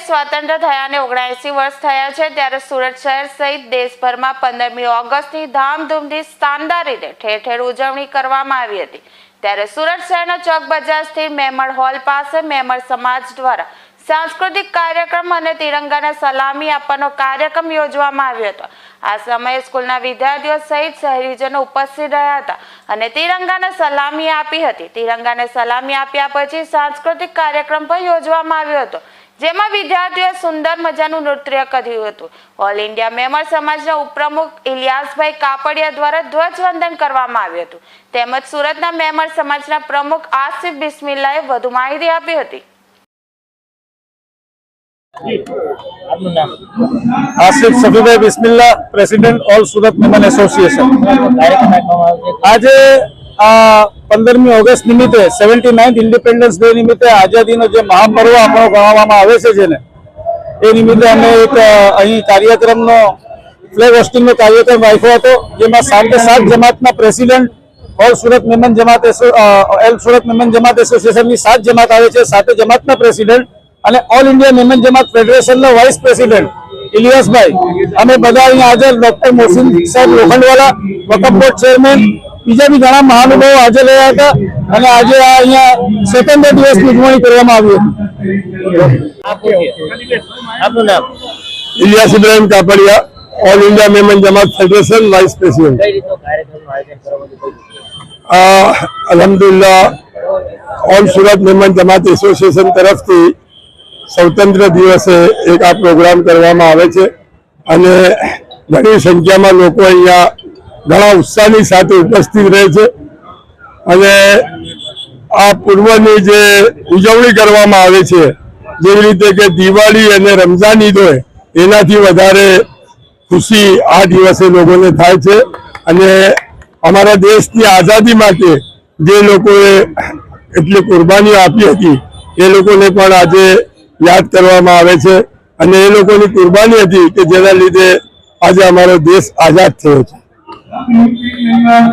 સ્વતંત્ર થયાને ઓગણસી વર્ષ થયા છે ત્યારે સુરત શહેર સહિત દેશભરમાં પંદરમી ઓગસ્ટની ધામધૂમથી શાનદાર રીતે ઠેર ઠેર ઉજવણી કરવામાં આવી હતી. ત્યારે સુરત શહેરના ચોક બજાર સ્થિત મેમણ હોલ પાસે મેમણ સમાજ દ્વારા સાંસ્કૃતિક કાર્યક્રમ અને તિરંગાને સલામી આપવાનો કાર્યક્રમ યોજવામાં આવ્યો હતો. આ સમયે સ્કૂલના વિદ્યાર્થીઓ સહિત શહેરીજનો ઉપસ્થિત રહ્યા હતા અને તિરંગાને સલામી આપી હતી. તિરંગાને સલામી આપ્યા પછી સાંસ્કૃતિક કાર્યક્રમ પણ યોજવામાં આવ્યો હતો. જેમાં વિદ્યાર્થીઓએ સુંદર મજાનું નૃત્ય કર્યું હતું. ઓલ ઇન્ડિયા મેમર સમાજના ઉપપ્રમુખ ઇલિયાસભાઈ કાપડિયા દ્વારા ધ્વજવંદન કરવામાં આવ્યું હતું. તેમજ સુરતના મેમર સમાજના પ્રમુખ આસિફ બિસ્મિલ્લાએ વધુ માહિતી આપી હતી. Asif Safibhai Bismillah president all Surat Memon association. આજે આ પંદરમી ઓગસ્ટ નિમિત્તે સેવન્ટી નાઇન્થ ઇન્ડિપેન્ડન્સ ડે નિમિત્તે આઝાદીનો જે મહાપર્વ આપણો ગણવામાં આવે છે જેને, એ નિમિત્તે અમે એક અહીં કાર્યક્રમનો ફ્લેગ હોસ્ટિંગનો કાર્યક્રમ રાખ્યો હતો, જેમાં સાંજે સાત જમાતના president all Surat Memon Jamat all Surat Memon Jamat એસોસિએશનની સાત જમાત આવે છે, સાતે જમાતના પ્રેસિડેન્ટ અને ઓલ ઇન્ડિયા મેમન જમાત ફેડરેશનના વાઇસ પ્રેસિડેન્ટ ઇલિયાસભાઈ. અમે બધા અહીંયા હાજર ડોક્ટર મોહસિન સાહેબ લોખંડવાલા, વકફ બોર્ડ ચેરમેન બીજા બી ઘણા મહાનુભાવો હાજર રહ્યા હતા અને આજે આ અહીંયા સ્વતંત્ર દિવસ ઉજવણી કરવામાં આવી હતી. આપનું નામ? Ilyas Ibrahim Kapadia all India Memon Jamat federation vice president અલહમદુલ્લા all Surat Memon Jamat association તરફથી સ્વતંત્ર દિવસે એક આ પ્રોગ્રામ કરવામાં આવે છે અને ઘણી સંખ્યામાં લોકો અહીંયા ઘણા ઉત્સાહની સાથે ઉપસ્થિત રહે છે. અને આ પૂર્વની જે ઉજવણી કરવામાં આવે છે, જેવી રીતે કે દિવાળી અને રમઝાન ઈદ હોય, એનાથી વધારે ખુશી આ દિવસે લોકોને થાય છે. અને અમારા દેશની આઝાદી માટે જે લોકોએ એટલી કુરબાની આપી હતી, એ લોકોને પણ આજે યાદ કરવામાં આવે છે. અને એ લોકોની કુરબાની હતી કે જેના લીધે આજે અમારો દેશ આઝાદ થયો છે. 嗯谢谢你